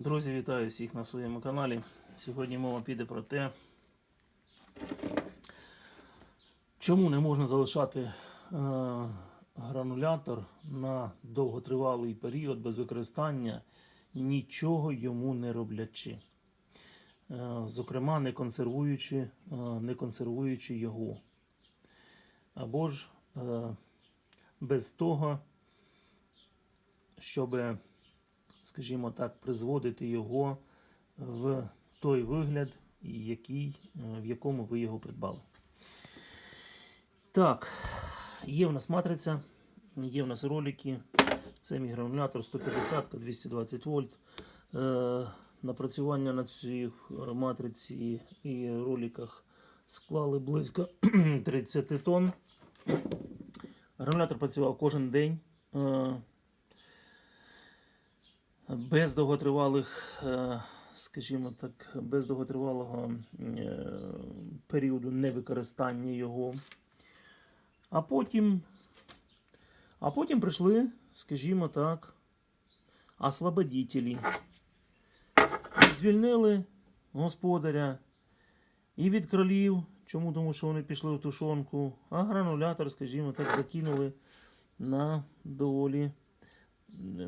Друзі, вітаю всіх на своєму каналі. Сьогодні мова піде про те, чому не можна залишати е, гранулятор на довготривалий період без використання, нічого йому не роблячи. Е, зокрема, не консервуючи, е, не консервуючи його. Або ж е, без того, щоб скажімо так, призводити його в той вигляд, який, е, в якому ви його придбали. Так, є в нас матриця, є в нас ролики. Це мій гранулятор 150 220 вольт. Е, Напрацювання на цій е, матриці і роликах склали близько 30 тонн. Гранулятор працював кожен день. Без довготривалих, е, скажімо так, без довготривалого е, періоду невикористання його. А потім, а потім прийшли, скажімо так, ослабодітелі. Звільнили господаря і від кролів. Чому? Тому що вони пішли в тушонку, а гранулятор, скажімо так, закинули на доволі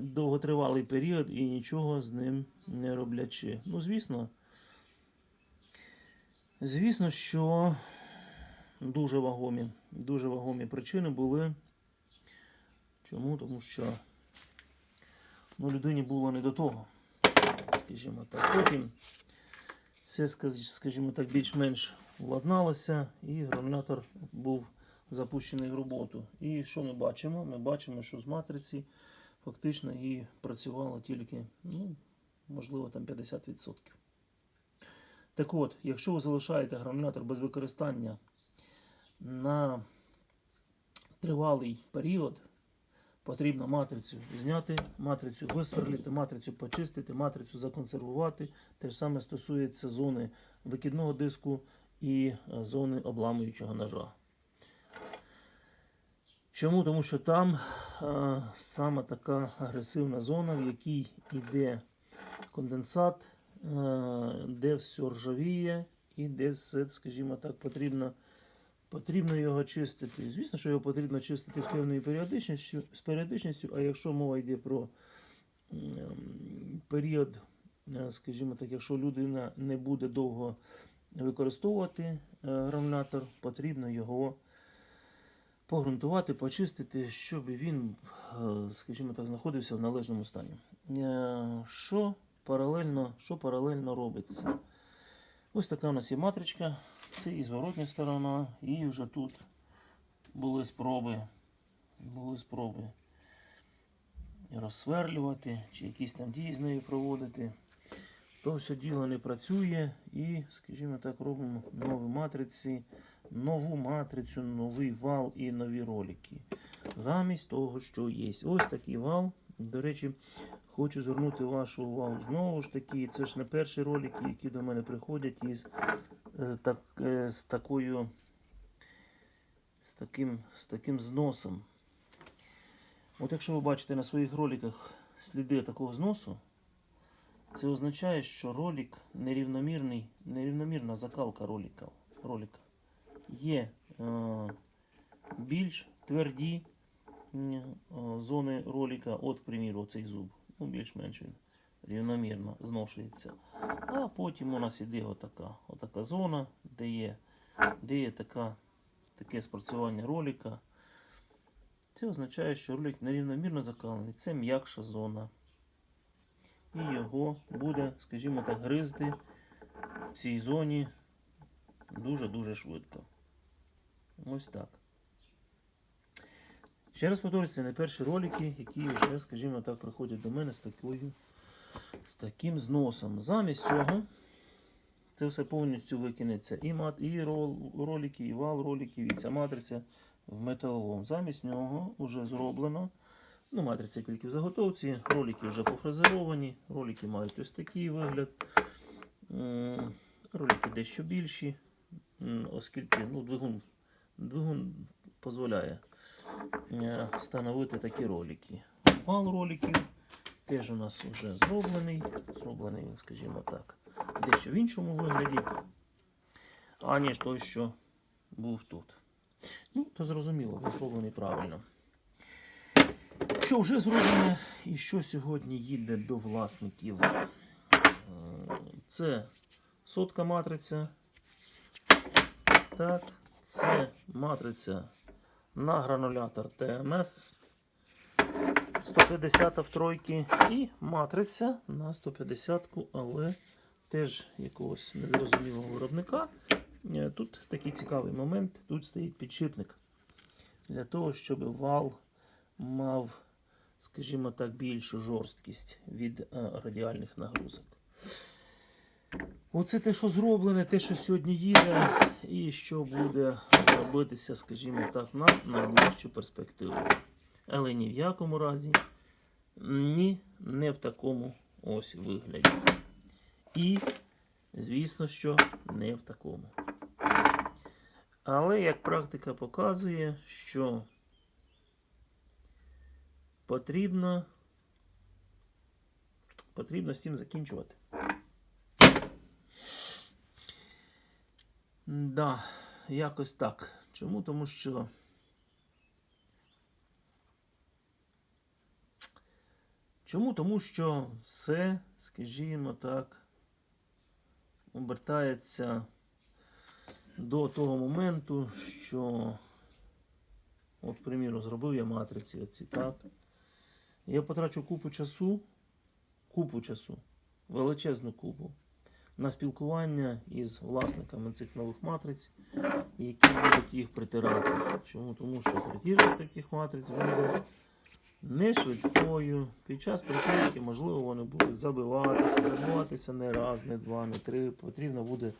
довготривалий період і нічого з ним не роблячи. Ну, звісно, звісно, що дуже вагомі, дуже вагомі причини були. Чому? Тому що ну, людині було не до того, скажімо так. Потім все, скажімо так, більш-менш владналося, і гранулятор був запущений в роботу. І що ми бачимо? Ми бачимо, що з матриці фактично і працювало тільки, ну, можливо, там 50%. Так от, якщо ви залишаєте гранулятор без використання на тривалий період, потрібно матрицю зняти, матрицю висверлити, матрицю почистити, матрицю законсервувати. Те ж саме стосується зони викидного диску і е, зони обламуючого ножа. Чому? Тому що там е, саме така агресивна зона, в якій йде конденсат, е, де все ржавіє і де все, скажімо так, потрібно, потрібно його чистити. Звісно, що його потрібно чистити з певною періодичністю, з періодичністю а якщо мова йде про м, період, е, скажімо так, якщо людина не буде довго використовувати е, гранулятор, потрібно його погрунтувати, почистити, щоб він, е, скажімо так, знаходився в належному стані. Е, Що паралельно, що паралельно робиться? Ось така у нас є матричка, це і зворотня сторона, і вже тут були спроби, були спроби розсверлювати, чи якісь там дії з нею проводити. То все діло не працює і, скажімо так, робимо нові матриці, нову матрицю, новий вал і нові ролики. Замість того, що є. Ось такий вал. До речі, хочу звернути вашу увагу знову ж таки. Це ж не перші ролики, які до мене приходять із е, так, е, з такою з таким, з таким зносом. От якщо ви бачите на своїх роликах сліди такого зносу, це означає, що ролик нерівномірний, нерівномірна закалка ролика. Є е, більш тверді е, зони ролика, от, к приміру, цей зуб. Ну, більш-менш він рівномірно зношується. А потім у нас іде отака, отака зона, де є, де є така, таке спрацювання ролика. Це означає, що ролик нерівномірно закалений. Це м'якша зона і його буде, скажімо так, гризти в цій зоні дуже-дуже швидко. Ось так. Ще раз повторюю, це не перші ролики, які вже, скажімо так, приходять до мене з такою, з таким зносом. Замість цього це все повністю викинеться і мат, і рол, ролики, і вал роликів, і ця матриця в металолом. Замість нього вже зроблено. Ну, матриця тільки в заготовці, ролики вже пофрезеровані, ролики мають ось такий вигляд. Ролики дещо більші, оскільки ну, двигун, двигун дозволяє е, встановити такі ролики. Вал роликів теж у нас вже зроблений. Зроблений він, скажімо так, дещо в іншому вигляді, аніж той, що був тут. Ну, то зрозуміло, він зроблений правильно. Що вже зроблене і що сьогодні їде до власників? Е, Це сотка матриця. Так, це матриця на гранулятор ТМС 150 в тройки і матриця на 150, але теж якогось незрозумілого виробника. Е, Тут такий цікавий момент. Тут стоїть підшипник для того, щоб вал мав, скажімо так, більшу жорсткість від е, радіальних нагрузок. Оце те, що зроблене, те, що сьогодні їде, і що буде робитися, скажімо так, на найближчу перспективу. Але ні в якому разі, ні, не в такому ось вигляді. І, звісно, що не в такому. Але як практика показує, що потрібно, потрібно з цим закінчувати. Да, якось так. Чому? Тому що. Чому? Тому що все, скажімо так, обертається до того моменту, що, от, приміру, зробив я матриці оці, так. Я потрачу купу часу, купу часу, величезну купу на спілкування із власниками цих нових матриць, які будуть їх притирати. Чому? Тому що притірка таких матриць буде не швидкою. Під час притирки, можливо, вони будуть забиватися, забиватися не раз, не два, не три. Потрібно буде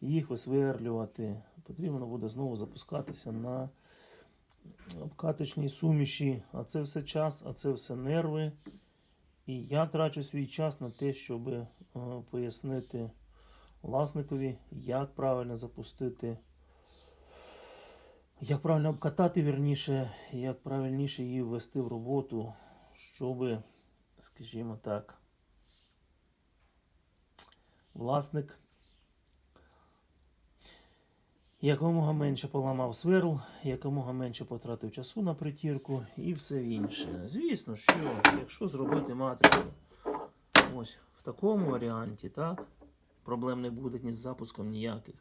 їх висверлювати. Потрібно буде знову запускатися на обкаточній суміші. А це все час, а це все нерви. І я трачу свій час на те, щоб е, пояснити власникові, як правильно запустити, як правильно обкатати, вірніше, як правильніше її ввести в роботу, щоб, скажімо так, власник якомога менше поламав сверл, якомога менше потратив часу на притірку і все інше. Звісно, що якщо зробити матрицю ось в такому варіанті, так, проблем не буде ні з запуском ніяких.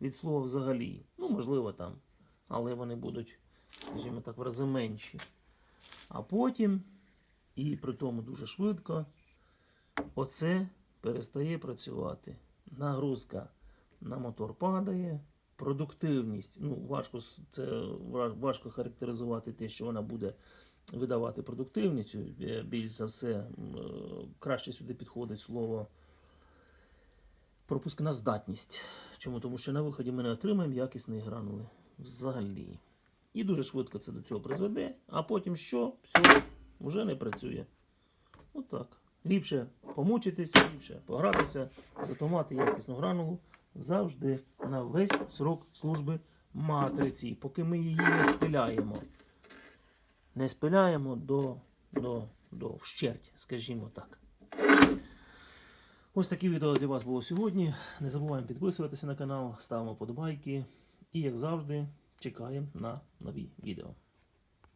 Від слова взагалі. Ну, можливо, там, але вони будуть, скажімо так, в рази менші. А потім, і при тому дуже швидко, оце перестає працювати. Нагрузка на мотор падає, продуктивність. Ну, важко це важко характеризувати те, що вона буде видавати продуктивність. Е, Більш за все, е, краще сюди підходить слово пропускна здатність. Чому? Тому що на виході ми не отримаємо якісні гранули взагалі. І дуже швидко це до цього призведе, а потім що? Все, вже не працює. Отак. Ліпше помучитись, ліпше погратися, зато мати якісну гранулу завжди на весь срок служби матриці, поки ми її не спиляємо. Не спиляємо до, до, до вщерть, скажімо так. Ось таке відео для вас було сьогодні. Не забуваємо підписуватися на канал, ставимо подобайки. І, як завжди, чекаємо на нові відео.